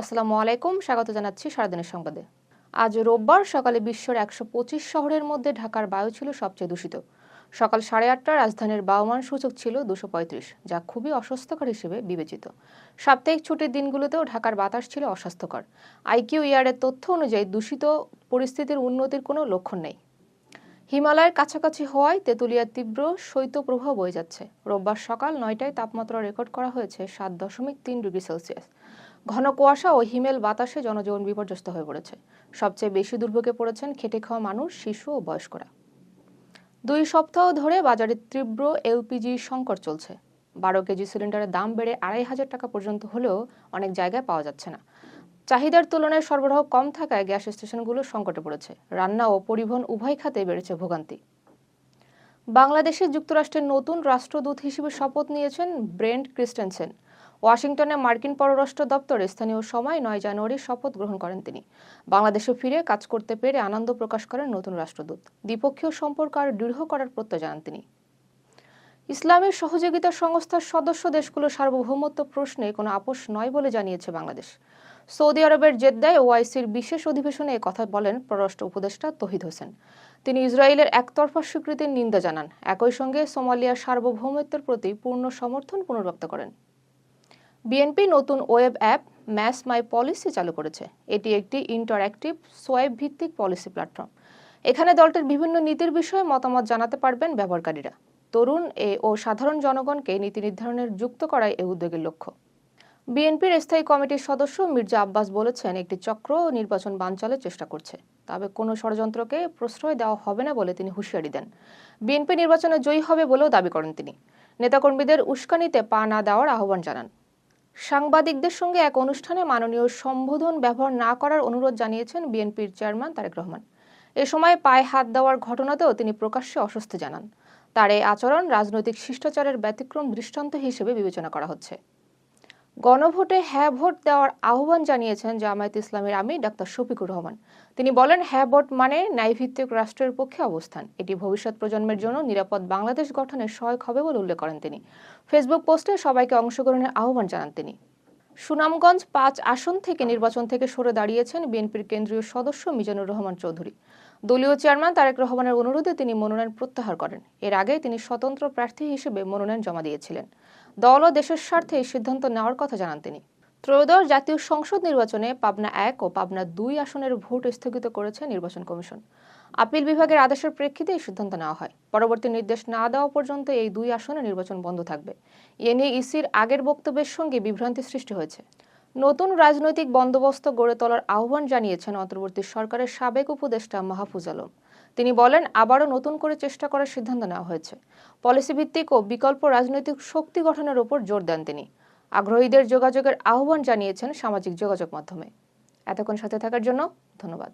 আসসালামু আলাইকুম, স্বাগত জানাচ্ছি সারাদিনের সংবাদে। আজ রোববার সকালে বিশ্বের একশো পঁচিশ শহরের মধ্যে ঢাকার বায়ু ছিল সবচেয়ে দূষিত। সকাল সাড়ে আটটায় রাজধানীর বায়ুমান সূচক ছিল দুশো পঁয়ত্রিশ, যা খুবই অস্বাস্থ্যকর হিসেবে বিবেচিত। সাপ্তাহিক ছুটির দিনগুলোতেও ঢাকার বাতাস ছিল অস্বাস্থ্যকর। আইকিউ ইয়ারের তথ্য অনুযায়ী দূষিত পরিস্থিতির উন্নতির কোনো লক্ষণ নেই। হিমালয়ের কাছাকাছি হওয়ায় তেঁতুলিয়ার তীব্র শৈত্যপ্রবাহ বয়ে যাচ্ছে। রোববার সকাল নয়টায় তাপমাত্রা রেকর্ড করা হয়েছে সাত দশমিক তিন ডিগ্রি সেলসিয়াস। ঘন কুয়াশা ও হিমেল বাতাসে জনজীবন বিপর্যস্ত হয়ে পড়েছে। সবচেয়ে বেশি দুর্ভোগে পড়েছেন খেটে খাওয়া মানুষ, শিশু ও বয়স্করা। দুই সপ্তাহ ধরে বাজারে তীব্র এলপিজি সংকট চলছে। বারো কেজি সিলিন্ডারের দাম বেড়ে আড়াই হাজার টাকা পর্যন্ত হলেও অনেক জায়গায় পাওয়া যাচ্ছে না। চাহিদার তুলনায় সরবরাহ কম থাকায় গ্যাস স্টেশনগুলো সংকটে পড়েছে। রান্না ও পরিবহন উভয় খাতে বেড়েছে ভোগান্তি। বাংলাদেশে যুক্তরাষ্ট্রের নতুন রাষ্ট্রদূত হিসেবে শপথ নিয়েছেন ব্রেন্ট ক্রিস্টেনসেন। ওয়াশিংটনে মার্কিন পররাষ্ট্র দপ্তরে স্থানীয় সময় নয় জানুয়ারি শপথ গ্রহণ করেন তিনি। বাংলাদেশে ফিরে কাজ করতে পেরে আনন্দ প্রকাশ করেন নতুন রাষ্ট্রদূত। দ্বিপক্ষীয় সম্পর্ক আর দৃঢ় করার প্রত্যয় জানান তিনি। ইসলামের সহযোগিতা সংস্থার সদস্য দেশগুলোর সার্বভৌমত্ব প্রশ্নে কোনো আপোষ নয় বলে জানিয়েছে বাংলাদেশ। সৌদি আরবের জেদ্দায় ওআইসির বিশেষ অধিবেশনে কথা বলেন পররাষ্ট্র উপদেষ্টা তহিদ হোসেন। তিনি ইসরায়েলের একতরফা স্বীকৃতির নিন্দা জানান। একই সঙ্গে সোমালিয়ার সার্বভৌমত্বের প্রতি পূর্ণ সমর্থন পুনর্ব্যক্ত করেন। বিএনপি নতুন web app mass my policy চালু করেছে। এটি একটি ইন্টারঅ্যাক্টিভ সোয়াইপ ভিত্তিক পলিসি প্ল্যাটফর্ম। এখানে দলটির বিভিন্ন নীতির বিষয়ে মতামত জানাতে পারবেন ব্যবহারকারীরা। তরুণ ও সাধারণ জনগণকে নীতি নির্ধারণের যুক্ত করাই এ উদ্যোগের লক্ষ্য। বিএনপির স্থায়ী কমিটির সদস্য মির্জা আব্বাস বলেছেন, একটি চক্র নির্বাচন বানচালের চেষ্টা করছে। তবে কোনো ষড়যন্ত্রকে প্রশ্রয় দেওয়া হবে না বলে তিনি হুঁশিয়ারি দেন। বিএনপি নির্বাচনে জয়ী হবে বলেও দাবি করেন তিনি। নেতাকর্মীদের উস্কানিতে পা না দেওয়ার আহ্বান জানান। সাংবাদিকদের সঙ্গে এক অনুষ্ঠানে মাননীয় সম্বোধন ব্যবহার না করার অনুরোধ জানিয়েছেন বিএনপির চেয়ারম্যান তারেক রহমান। এ সময় পায়ে হাত দেওয়ার ঘটনাতেও তিনি প্রকাশ্যে অস্বস্তি জানান। তার এই আচরণ রাজনৈতিক শিষ্টাচারের ব্যতিক্রম দৃষ্টান্ত হিসেবে বিবেচনা করা হচ্ছে। গণভোটে হ্যাঁ ভোট দেওয়ার আহ্বান জানিয়েছেন জামায়াত ইসলামের আমি ডাক্তার শফিকুর রহমান। তিনি বলেন হ্যাঁ ভোট মানে ন্যায়ভিত্তিক রাষ্ট্রের পক্ষে অবস্থান। এটি ভবিষ্যৎ প্রজন্মের জন্য নিরাপদ বাংলাদেশ গঠনের সহায়ক হবে বলে উল্লেখ করেন তিনি। ফেসবুক পোস্টে সবাইকে অংশগ্রহণের আহ্বান জানান তিনি। সুনামগঞ্জ পাঁচ আসন থেকে নির্বাচন থেকে সরে দাঁড়িয়েছেন বিএনপির কেন্দ্রীয় সদস্য মিজানুর রহমান চৌধুরী। দলীয় চেয়ারম্যান তারেক রহমানের অনুরোধে তিনি মনোনয়ন প্রত্যাহার করেন। এর আগে তিনি স্বতন্ত্র প্রার্থী হিসেবে মনোনয়ন জমা দিয়েছিলেন। দল ও দেশের স্বার্থে এই সিদ্ধান্ত নেওয়ার কথা জানান তিনি। ত্রয়োদশ জাতীয় সংসদ নির্বাচনে পাবনা এক ও পাবনা দুই আসনের ভোট স্থগিত করেছে নির্বাচন কমিশন। আপিল বিভাগের আদেশের প্রেক্ষিতে এই সিদ্ধান্ত নেওয়া হয়। পরবর্তী নির্দেশ না দেওয়া পর্যন্ত এই দুই আসনে নির্বাচন বন্ধ থাকবে। এ নিয়ে ইসির আগের বক্তব্যের সঙ্গে বিভ্রান্তি সৃষ্টি হয়েছে। নতুন রাজনৈতিক বন্দোবস্ত গড়ে তোলার আহ্বান জানিয়েছেন অন্তর্বর্তী সরকারের সাবেক উপদেষ্টা মাহফুজ আলম। তিনি বলেন, আবারও নতুন করে চেষ্টা করার সিদ্ধান্ত নেওয়া হয়েছে। পলিসি ভিত্তিক ও বিকল্প রাজনৈতিক শক্তি গঠনের উপর জোর দেন তিনি। আগ্রহীদের যোগাযোগের আহ্বান জানিয়েছেন সামাজিক যোগাযোগ মাধ্যমে। এতক্ষণ সাথে থাকার জন্য ধন্যবাদ।